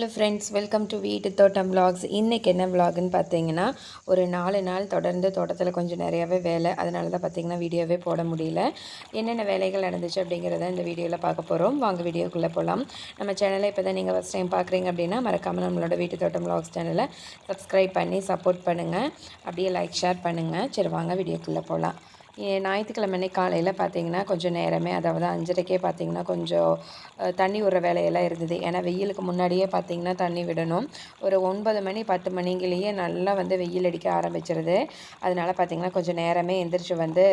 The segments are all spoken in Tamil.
ஹலோ ஃப்ரெண்ட்ஸ் வெல்கம் டு வீட்டு தோட்டம் vlogs. இன்றைக்கி என்ன vlogன்னு பார்த்தீங்கன்னா ஒரு நாலு நாள் தொடர்ந்து தோட்டத்தில் கொஞ்சம் நிறையாவே வேலை. அதனால தான் பார்த்தீங்கன்னா வீடியோவே போட முடியல. என்னென்ன வேலைகள் நடந்துச்சு அப்படிங்கிறத இந்த வீடியோவில் பார்க்க போகிறோம் வாங்க வீடியோக்குள்ளே போகலாம் நம்ம சேனலை இப்போ தான் நீங்கள் ஃபஸ்ட் டைம் பார்க்குறீங்க அப்படின்னா மறக்காமல் நம்மளோட வீட்டு தோட்டம் vlogs சேனலை சப்ஸ்கிரைப் பண்ணி சப்போர்ட் பண்ணுங்கள் அப்படியே லைக் ஷேர் பண்ணுங்கள் சரி வாங்க வீடியோக்குள்ளே போகலாம் ஞாயிற்றுக்கிழமை அன்னைக்கு காலையில் பார்த்தீங்கன்னா கொஞ்சம் நேரமே அதாவது அஞ்சரைக்கே பார்த்தீங்கன்னா கொஞ்சம் தண்ணி விடுற வேலையெல்லாம் இருந்தது. ஏன்னா வெயிலுக்கு முன்னாடியே பார்த்தீங்கன்னா தண்ணி விடணும். ஒரு ஒன்பது மணி பத்து மணிங்கிலேயே நல்லா வந்து வெயில் அடிக்க ஆரம்பிச்சிருது. அதனால பார்த்திங்கன்னா கொஞ்சம் நேரமே எந்திரிச்சு வந்து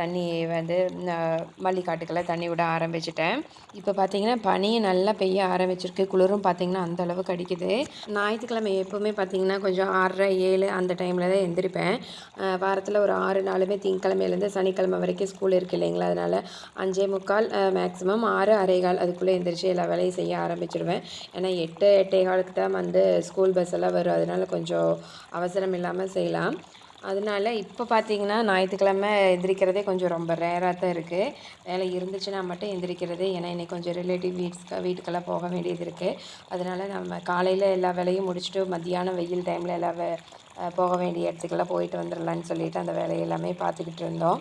தண்ணி வந்து மல்லிக்காட்டுக்கெல்லாம் தண்ணி விட ஆரம்பிச்சிட்டேன். இப்போ பார்த்திங்கன்னா பனியும் நல்லா பெய்ய ஆரம்பிச்சிருக்கு. குளிரும் பார்த்திங்கன்னா அந்த அளவுக்கு அடிக்குது. ஞாயிற்றுக்கிழமை எப்போவுமே பார்த்திங்கன்னா கொஞ்சம் ஆறரை ஏழு அந்த டைமில் தான் எந்திரிப்பேன். வாரத்தில் ஒரு ஆறு நாளுமே திங்கக்கிழமை திங்கக்கிழமையிலேருந்து சனிக்கிழமை வரைக்கும் ஸ்கூல் இருக்குது இல்லைங்களா? அதனால் அஞ்சே முக்கால் மேக்ஸிமம் ஆறு அரைகால் அதுக்குள்ளே எந்திரிச்சு எல்லா வேலையும் செய்ய ஆரம்பிச்சிடுவேன் ஏன்னா எட்டு எட்டே காலுக்கு தான் வந்து ஸ்கூல் பஸ் எல்லாம் வரும். அதனால கொஞ்சம் அவசரம் இல்லாமல் செய்யலாம். அதனால இப்போ பார்த்தீங்கன்னா ஞாயிற்றுக்கிழமை எந்திரிக்கிறதே கொஞ்சம் ரொம்ப ரேராக தான் இருக்குது வேலை இருந்துச்சுன்னா மட்டும் எந்திரிக்கிறது. ஏன்னா இன்னைக்கு கொஞ்சம் ரிலேட்டிவ் வீட்ஸ்க்கு வீட்டுக்கெல்லாம் போக வேண்டியது இருக்குது அதனால நம்ம காலையில் எல்லா வேலையும் முடிச்சுட்டு மத்தியானம் வெயில் டைமில் எல்லா வே போக வேண்டிய இடத்துக்கெல்லாம் போயிட்டு வந்துடலான்னு சொல்லிட்டு அந்த வேலையை எல்லாமே பார்த்துக்கிட்டு இருந்தோம்.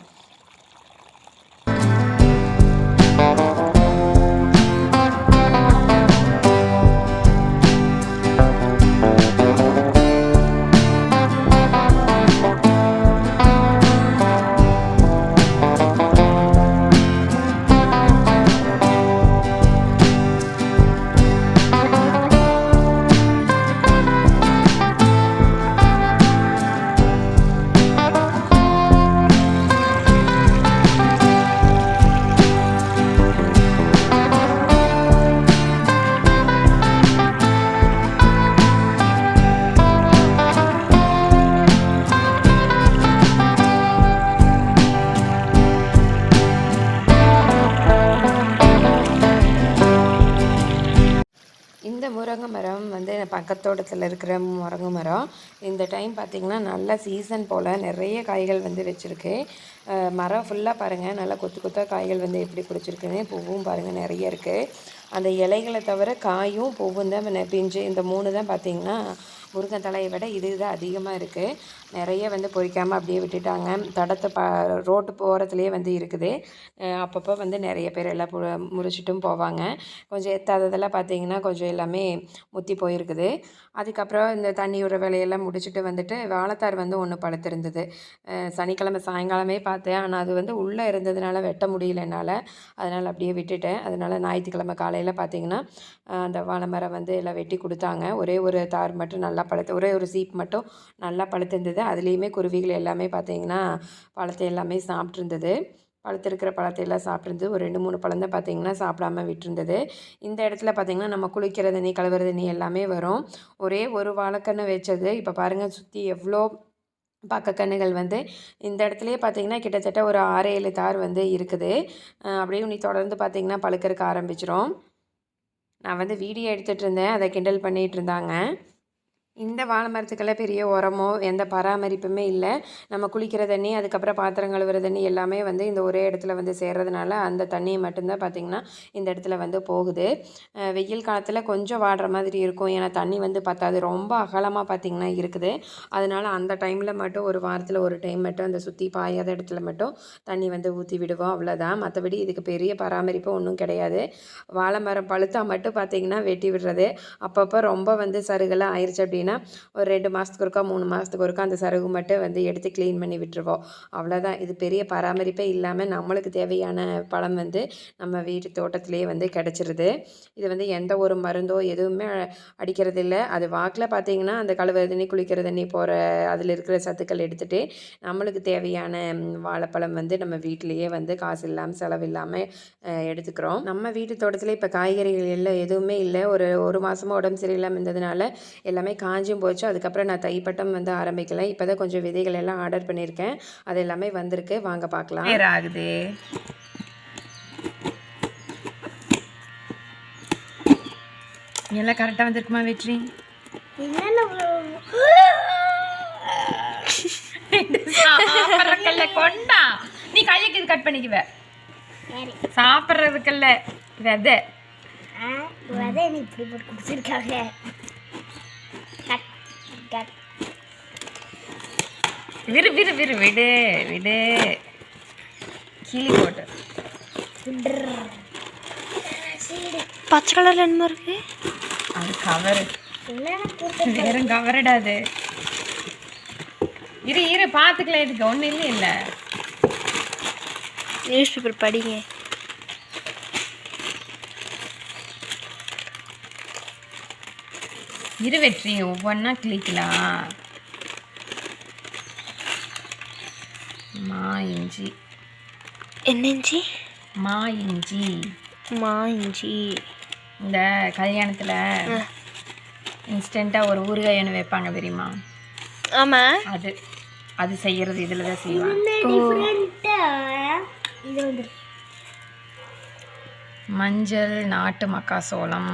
மரம் வந்து பக்கத்தோட்டத்தில் இருக்கிற முரங்கு மரம். இந்த டைம் பார்த்திங்கன்னா நல்ல சீசன் போல் நிறைய காய்கள் வந்து வச்சுருக்கு. மரம் ஃபுல்லாக பாருங்கள் நல்லா கொத்து கொத்தாக காய்கள் வந்து எப்படி பிடிச்சிருக்குன்னு பூவும் பாருங்கள் நிறைய இருக்குது அந்த இலைகளை தவிர காயும் பூவும் தான் பிஞ்சு இந்த மூணு தான் பார்த்திங்கன்னா முருங்கைத்தலையை விட இது தான் அதிகமாக இருக்குது நிறைய வந்து பொறிக்காமல் அப்படியே விட்டுட்டாங்க. தடத்தை ப ரோட்டு போகிறதுலேயே வந்து இருக்குது. அப்பப்போ வந்து நிறைய பேர் எல்லாம் பு முறிச்சிட்டும் போவாங்க. கொஞ்சம் எத்தாததெல்லாம் பார்த்தீங்கன்னா கொஞ்சம் எல்லாமே முத்தி போயிருக்குது. அதுக்கப்புறம் இந்த தண்ணி விடுற வேலையெல்லாம் முடிச்சுட்டு வந்துட்டு வாழைத்தார் வந்து ஒன்று பழுத்திருந்தது சனிக்கிழமை சாயங்காலமே பார்த்தேன். ஆனால் அது வந்து உள்ளே இருந்ததுனால வெட்ட முடியல என்னால். அதனால் அப்படியே விட்டுட்டேன். அதனால் ஞாயிற்றுக்கிழமை காலையில் பார்த்தீங்கன்னா அந்த வாழை மரம் வந்து எல்லாம் வெட்டி கொடுத்தாங்க. ஒரே ஒரு தார் மட்டும் நல்லா நல்லா பழுத்து ஒரே ஒரு சீப் மட்டும் நல்லா பழுத்திருந்தது. அதுலேயுமே குருவிகள் எல்லாமே பார்த்தீங்கன்னா பழத்தை எல்லாமே சாப்பிட்ருந்தது பழுத்திருக்கிற பழத்தை எல்லாம் சாப்பிட்ருந்து ஒரு ரெண்டு மூணு பழம் தான் பார்த்தீங்கன்னா சாப்பிடாம விட்டுருந்தது. இந்த இடத்துல பார்த்தீங்கன்னா நம்ம குளிக்கிற தண்ணி கழுவுற தண்ணி எல்லாமே வரும். ஒரே ஒரு வாழைக்கன்று வச்சது. இப்போ பாருங்கள் சுற்றி எவ்வளோ பக்கக்கன்றுகள் வந்து இந்த இடத்துலையே பார்த்தீங்கன்னா கிட்டத்தட்ட ஒரு ஆறு ஏழு தார் வந்து இருக்குது. அப்படியே நீ தொடர்ந்து பார்த்தீங்கன்னா பழுக்கிறதுக்கு ஆரம்பிச்சிரும். நான் வந்து வீடியோ எடுத்துகிட்டு இருந்தேன். அதை கிண்டல் பண்ணிகிட்டு இருந்தாங்க. இந்த வாழை மரத்துக்கெல்லாம் பெரிய உரமோ எந்த பராமரிப்புமே இல்லை. நம்ம குளிக்கிற தண்ணி அதுக்கப்புறம் பாத்திரம் கழுவுற தண்ணி எல்லாமே வந்து இந்த ஒரே இடத்துல வந்து சேர்றதுனால அந்த தண்ணியை மட்டும்தான் பார்த்திங்கன்னா இந்த இடத்துல வந்து போகுது. வெயில் காலத்தில் கொஞ்சம் வாடுற மாதிரி இருக்கும். ஏன்னா தண்ணி வந்து பத்தாது. ரொம்ப அகலமாக பார்த்திங்கன்னா இருக்குது. அதனால் அந்த டைமில் மட்டும் ஒரு வாரத்தில் ஒரு டைம் மட்டும் அந்த சுற்றி பாயாத இடத்துல மட்டும் தண்ணி வந்து ஊற்றி விடுவோம். அவ்வளோதான் மற்றபடி இதுக்கு பெரிய பராமரிப்பு ஒன்றும் கிடையாது. வாழை மரம் பழுத்தா மட்டும் பார்த்திங்கன்னா வெட்டி விடுறது. அப்பப்போ ரொம்ப வந்து சருகலாக ஆயிடுச்சு அப்படின்னு ஒரு ரெண்டு மாதத்துக்கு ஒருக்கா மூணு மாதத்துக்கு ஒருக்கா அந்த சருகு மட்டும் வந்து எடுத்து க்ளீன் பண்ணி விட்டுருவோம். அவ்வளோதான் இது பெரிய பராமரிப்பே இல்லாமல் நம்மளுக்கு தேவையான பழம் வந்து நம்ம வீட்டு தோட்டத்திலேயே வந்து கிடச்சிருது. இது வந்து எந்த ஒரு மருந்தோ எதுவுமே அடிக்கிறது இல்லை. அது வாக்கில் பார்த்தீங்கன்னா அந்த கழுவ தண்ணி குளிக்கிற தண்ணி போகிற அதில் இருக்கிற சத்துக்கள் எடுத்துகிட்டு நம்மளுக்கு தேவையான வாழைப்பழம் வந்து நம்ம வீட்டிலேயே வந்து காசு இல்லாமல் செலவு இல்லாமல் எடுத்துக்கிறோம். நம்ம வீட்டு தோட்டத்தில் இப்போ காய்கறிகள் எல்லாம் எதுவுமே இல்லை. ஒரு ஒரு மாதமாக உடம்பு சரியில்லாமல் இருந்ததுனால எல்லாமே காஞ்சும் போச்சு. அதுக்கப்புறம் நான் தைப்பட்டம் வந்து ஆரம்பிக்கல. இப்போ தான் கொஞ்சம் விதைகள் எல்லாம் ஆர்டர் பண்ணியிருக்கேன் அது எல்லாமே வந்திருக்கு. வாங்க பார்க்கலாம். ஆகுது. எல்லாம் கரெக்டாக வந்திருக்குமா வெற்றி? சாப்பிட்றதுக்கல்ல கொண்டா. நீ கையக்கு இது கட் பண்ணிக்குவ. சாப்பிட்றதுக்கல்ல விதை. எனக்கு இப்படி போட்டு கொடுத்துருக்காங்க கட் விரு விரு விரு விடு விடு கிளி போட்டு பச்சை கலர்ல என்ன இருக்கு. அது கவரு. என்னென்ன வெறும் கவரடா அது. இரு இரு பார்த்துக்கலாம் இதுக்கு. ஒன்றும் இல்லை இல்லை நியூஸ் பேப்பர் படிங்க. இரு வெற்றி ஒவ்வொன்றா கிளிக்கலாம். மா இஞ்சி. என்னஞ்சி மா இஞ்சி. மா இஞ்சி. இந்த கல்யாணத்தில் இன்ஸ்டண்ட்டாக ஒரு ஊறுகாய் வைப்பாங்க தெரியுமா? ஆமா. அது அது செய்யறது இதில் தான் செய்வாங்க மஞ்சள் நாட்டு மக்காசோளம்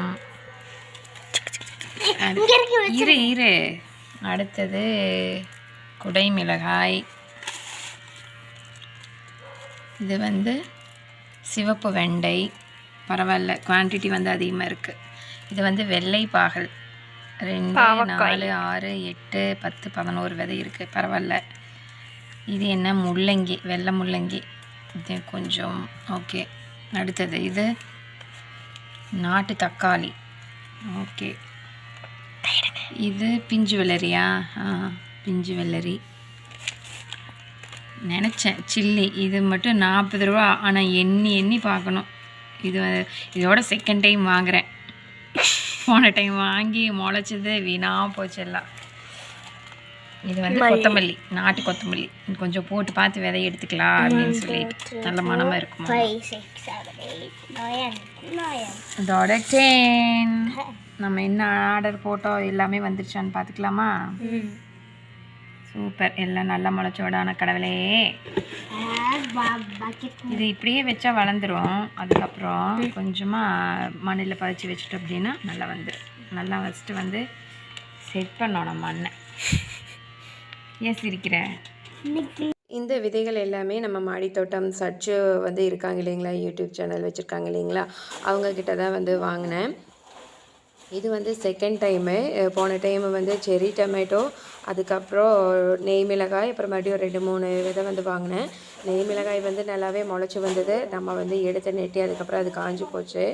இரு இரு. அடுத்தது குடை மிளகாய். இது வந்து சிவப்பு வெண்டை. பரவாயில்ல குவான்டிட்டி வந்து அதிகமாக இருக்குது இது வந்து வெள்ளை பாகல். ரெண்டு நாலு ஆறு எட்டு பத்து பதினோரு விதை இருக்குது பரவாயில்ல. இது என்ன? முள்ளங்கி வெள்ளை முள்ளங்கி. இது கொஞ்சம் ஓகே. அடுத்தது இது நாட்டு தக்காளி. ஓகே. இது பிஞ்சு வெள்ளரியா? ஆ பிஞ்சு வெள்ளரி. நினச்சேன். சில்லி. இது மட்டும் நாற்பது ரூபா. ஆனால் எண்ணி எண்ணி பார்க்கணும். இது இதோட செகண்ட் டைம் வாங்குறேன். போன டைம் வாங்கி முளைச்சது வீணாக போச்சு எல்லாம். இது வந்து கொத்தமல்லி. நாட்டு கொத்தமல்லி. கொஞ்சம் போட்டு பார்த்து விதை எடுத்துக்கலாம் அப்படின்னு சொல்லிட்டு. நல்ல மனமாக இருக்குமா? இதோட டென் நம்ம என்ன ஆர்டர் போட்டோம் எல்லாமே வந்துருச்சான்னு பார்த்துக்கலாமா சூப்பர் எல்லாம் நல்லா முளைச்சோடான கடவுளே. பக்கெட் இது இப்படியே வச்சா வளர்ந்துரும். அதுக்கப்புறம் கொஞ்சமாக மண்ணில் பதிச்சு வச்சுட்டு அப்படின்னா நல்லா வந்துடும் நல்லா ஃபஸ்ட்டு வந்து செட் பண்ணணும் மண்ணை. ஏன் சிரிக்கிற? இந்த விதைகள் எல்லாமே நம்ம மாடித்தோட்டம் சர்ச்சு வந்து இருக்காங்க இல்லைங்களா? யூடியூப் சேனல் வச்சுருக்காங்க இல்லைங்களா? அவங்க கிட்ட தான் வந்து வாங்கினேன். இது வந்து செகண்ட் டைமு போன டைம் வந்து செரி டொமேட்டோ அதுக்கப்புறம் நெய் மிளகாய் அப்புறம் மறுபடியும் ரெண்டு மூணு விதை வந்து வாங்கினேன். நெய் மிளகாய் வந்து நல்லாவே முளைச்சி வந்தது. நம்ம வந்து எடுத்து நெட்டி அதுக்கப்புறம் அது காஞ்சு போச்சு.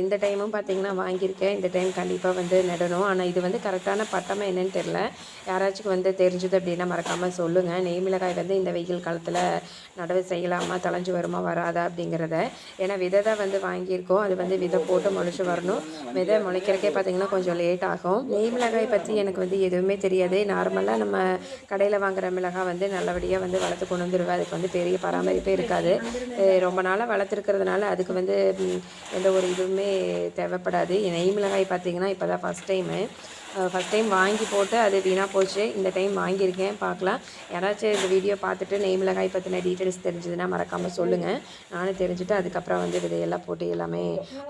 இந்த டைமும் பார்த்தீங்கன்னா வாங்கியிருக்கேன். இந்த டைம் கண்டிப்பாக வந்து நடணும். ஆனால் இது வந்து கரெக்டான பட்டமாக என்னன்னு தெரில யாராச்சும் வந்து தெரிஞ்சது அப்படின்னா மறக்காமல் சொல்லுங்கள் நெய் மிளகாய் வந்து இந்த வெயில் காலத்தில் நடவு செய்யலாமா தளைஞ்சு வருமா வராதா அப்படிங்கிறத. ஏன்னா விதை தான் வந்து வாங்கியிருக்கோம். அது வந்து விதை போட்டு முளைச்சி வரணும். விதை முளைக்கிறக்கே பார்த்தீங்கன்னா கொஞ்சம் லேட் ஆகும். நெய் மிளகாய் பற்றி எனக்கு வந்து எதுவுமே தெரியாது. நார்மலாக நம்ம கடையில் வாங்குகிற மிளகாய் வந்து நல்லபடியாக வந்து வளர்த்து கொண்டு வந்துடுவேன் அதுக்கு வந்து பெரிய பராமரிப்பே இருக்காது. ரொம்ப நாளாக வளர்த்துருக்கிறதுனால அதுக்கு வந்து எந்த ஒரு இதுவுமே தேவைப்படாது. நெய் மிளகாய் பார்த்தீங்கன்னா இப்போ தான் ஃபஸ்ட் டைமு ஃபஸ்ட் டைம் வாங்கி போட்டு அது வீணாக போச்சு. இந்த டைம் வாங்கியிருக்கேன் பார்க்கலாம். யாராச்சும் இந்த வீடியோ பார்த்துட்டு நெய் மிளகாய் பற்றின டீட்டெயில்ஸ் தெரிஞ்சதுன்னா மறக்காமல் சொல்லுங்கள் நானும் தெரிஞ்சுட்டு அதுக்கப்புறம் வந்து விதையெல்லாம் போட்டு எல்லாமே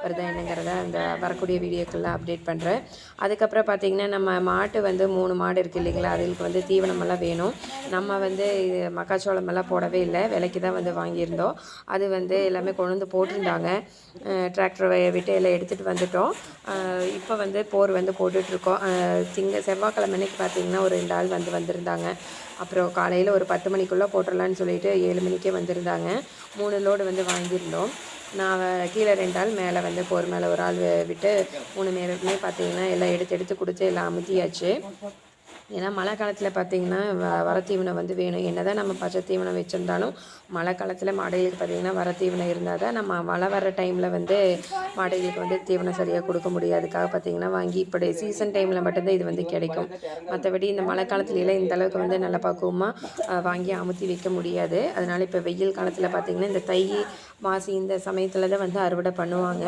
வருதா என்னங்கிறத அந்த வரக்கூடிய வீடியோக்கெல்லாம் அப்டேட் பண்ணுறேன் அதுக்கப்புறம் பார்த்திங்கன்னா நம்ம மாட்டு வந்து மூணு மாடு இருக்குது இல்லைங்களா? அதுகளுக்கு வந்து தீவனமெல்லாம் வேணும். நம்ம வந்து இது மக்காச்சோளமெல்லாம் போடவே இல்லை. விலைக்கு தான் வந்து வாங்கியிருந்தோம். அது வந்து எல்லாமே கொண்டு வந்து போட்டிருந்தாங்க. டிராக்டர் விட்டு எல்லாம் எடுத்துகிட்டு வந்துட்டோம். இப்போ வந்து போர் வந்து போட்டுட்ருக்கோம் திங்க செவ்வாய்க்கிழமை அன்னைக்கு பார்த்தீங்கன்னா ஒரு ரெண்டு ஆள் வந்து வந்திருந்தாங்க. அப்புறம் காலையில் ஒரு பத்து மணிக்குள்ளே போட்டுடலான்னு சொல்லிட்டு ஏழு மணிக்கே வந்திருந்தாங்க. மூணு லோடு வந்து வாங்கியிருந்தோம். நான் கீழே ரெண்டு ஆள் மேலே வந்து போர் மேலே ஒரு ஆள் விட்டு மூணு பேருக்குமே பார்த்தீங்கன்னா எல்லாம் எடுத்து எடுத்து கொடுத்து எல்லாம் அமுத்தியாச்சு ஏன்னா மழை காலத்தில் பார்த்தீங்கன்னா வ வர தீவனம் வந்து வேணும். என்ன தான் நம்ம பச்சை தீவனம் வச்சுருந்தாலும் மழை காலத்தில் மாடுகளுக்கு பார்த்தீங்கன்னா வர தீவனம் இருந்தால் தான் நம்ம மழை வர டைமில் வந்து மாடுகளுக்கு வந்து தீவனம் சரியாக கொடுக்க முடியாதுக்காக பார்த்தீங்கன்னா வாங்கி இப்படி சீசன் டைமில் மட்டும்தான் இது வந்து கிடைக்கும். மற்றபடி இந்த மழை காலத்துலலாம் இந்த அளவுக்கு வந்து நல்ல பக்குவமாக வாங்கி அமுத்தி வைக்க முடியாது. அதனால் இப்போ வெயில் காலத்தில் பார்த்திங்கன்னா இந்த தை மாசி இந்த சமயத்தில் தான் வந்து அறுவடை பண்ணுவாங்க.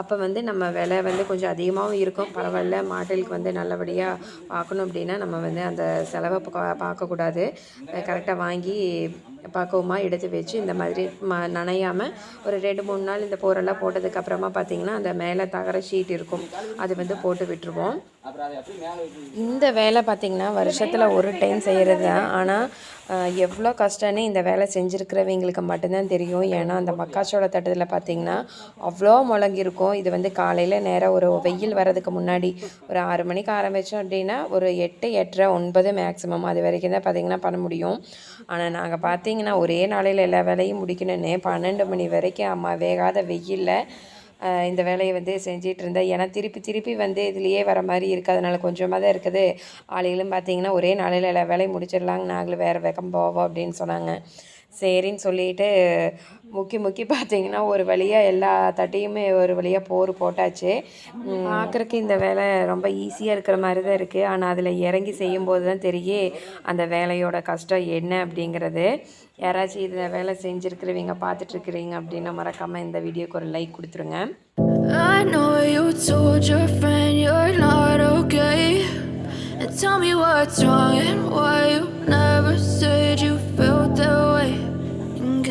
அப்போ வந்து நம்ம விலை வந்து கொஞ்சம் அதிகமாகவும் இருக்கும். பரவாயில்ல மாடலுக்கு வந்து நல்லபடியாக பார்க்கணும் அப்படின்னா நம்ம வந்து அந்த செலவை பார்க்கக்கூடாது. கரெக்டாக வாங்கி பக்குவமாக எடுத்து வச்சு இந்த மாதிரி ம நனையாமல் ஒரு ரெண்டு மூணு நாள் இந்த போரெல்லாம் போட்டதுக்கப்புறமா பார்த்தீங்கன்னா அந்த மேலே தகர ஷீட் இருக்கும். அது வந்து போட்டு விட்டுருவோம். இந்த வேலை பார்த்திங்கன்னா வருஷத்தில் ஒரு டைம் செய்கிறது தான் ஆனால் எவ்வளோ கஷ்டம்னு இந்த வேலை செஞ்சுருக்கிறவங்களுக்கு மட்டும்தான் தெரியும். ஏன்னா அந்த மக்காச்சோள தட்டத்தில் பார்த்திங்கன்னா அவ்வளோ முழங்கிருக்கும் இது வந்து காலையில் நேராக ஒரு வெயில் வர்றதுக்கு முன்னாடி ஒரு ஆறு மணிக்கு ஆரம்பித்தோம் அப்படின்னா ஒரு எட்டு எட்டரை ஒன்பது மேக்ஸிமம் அது வரைக்கும் தான் பார்த்திங்கன்னா பண்ண முடியும். ஆனால் நாங்கள் பார்த்திங்க ஒரே நாளையில் எல்லா வேலையும் முடிக்கணும்னு பன்னெண்டு மணி வரைக்கும் அம்மா வேகாத வெயிலில் இந்த வேலையை வந்து செஞ்சிகிட்டு இருந்தேன் ஏன்னா திருப்பி திருப்பி வந்து இதுலேயே வர மாதிரி இருக்குது அதனால் கொஞ்சமாக தான் இருக்குது. ஆளுகளும் பார்த்தீங்கன்னா ஒரே நாளையில் எல்லா வேலையும் முடிச்சிடலாங்க நாங்களும் வேறு வேகம் போவோம் அப்படின்னு சொன்னாங்க. சரின்னு சொல்லிட்டு முக்கி முக்கி பார்த்தீங்கன்னா ஒரு வழியாக எல்லா தட்டையுமே ஒரு வழியாக போர் போட்டாச்சு பார்க்குறக்கு இந்த வேலை ரொம்ப ஈஸியாக இருக்கிற மாதிரி தான் இருக்குது ஆனால் அதில் இறங்கி செய்யும்போது தான் தெரியே அந்த வேலையோட கஷ்டம் என்ன அப்படிங்கிறது யாராச்சும் இந்த வேலை செஞ்சுருக்கிறவங்க பார்த்துட்ருக்குறீங்க அப்படின்னா மறக்காமல் இந்த வீடியோக்கு ஒரு லைக் கொடுத்துருங்க I know you told your friend you're not okay. And tell me what's wrong and why you never said you felt that way.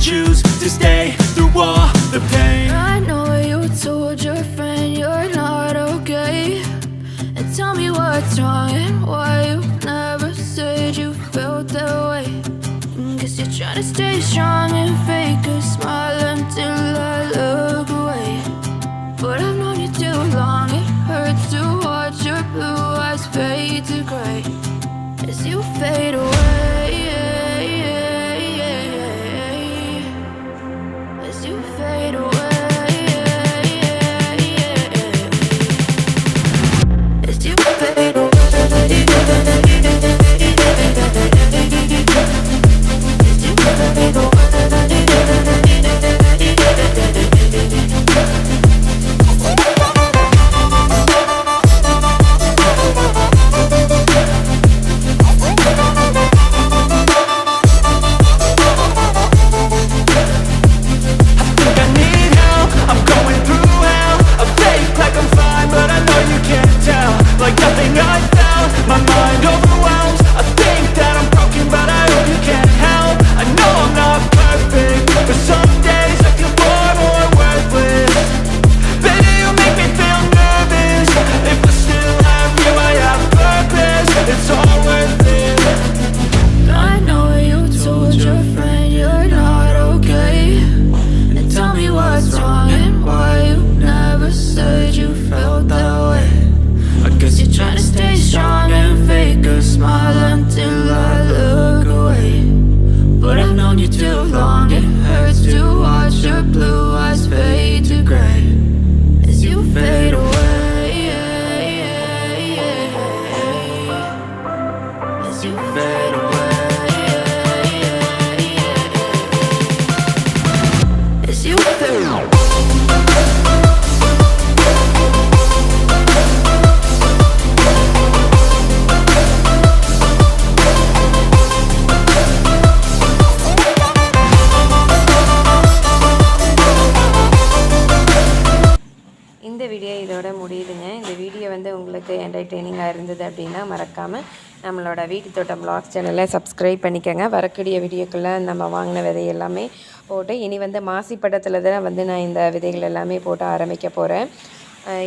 Choose. என்டர்டெய்னிங்காக இருந்தது அப்படின்னா மறக்காமல் நம்மளோட வீட்டு தோட்டம் பிளாக்ஸ் சேனலை சப்ஸ்கிரைப் பண்ணிக்கோங்க. வரக்கூடிய வீடியோக்குள்ளே நம்ம வாங்கின விதை எல்லாமே போட்டு இனி வந்து மாசி படத்தில் தான் வந்து நான் இந்த விதைகள் எல்லாமே போட்டு ஆரம்பிக்க போகிறேன்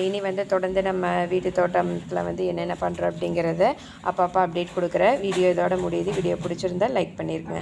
இனி வந்து தொடர்ந்து நம்ம வீட்டு தோட்டத்தில் வந்து என்னென்ன பண்ணுறோம் அப்படிங்கிறத அப்பப்போ அப்டேட் கொடுக்குற வீடியோ இதோட முடியுது. வீடியோ பிடிச்சிருந்தா லைக் பண்ணிடுங்க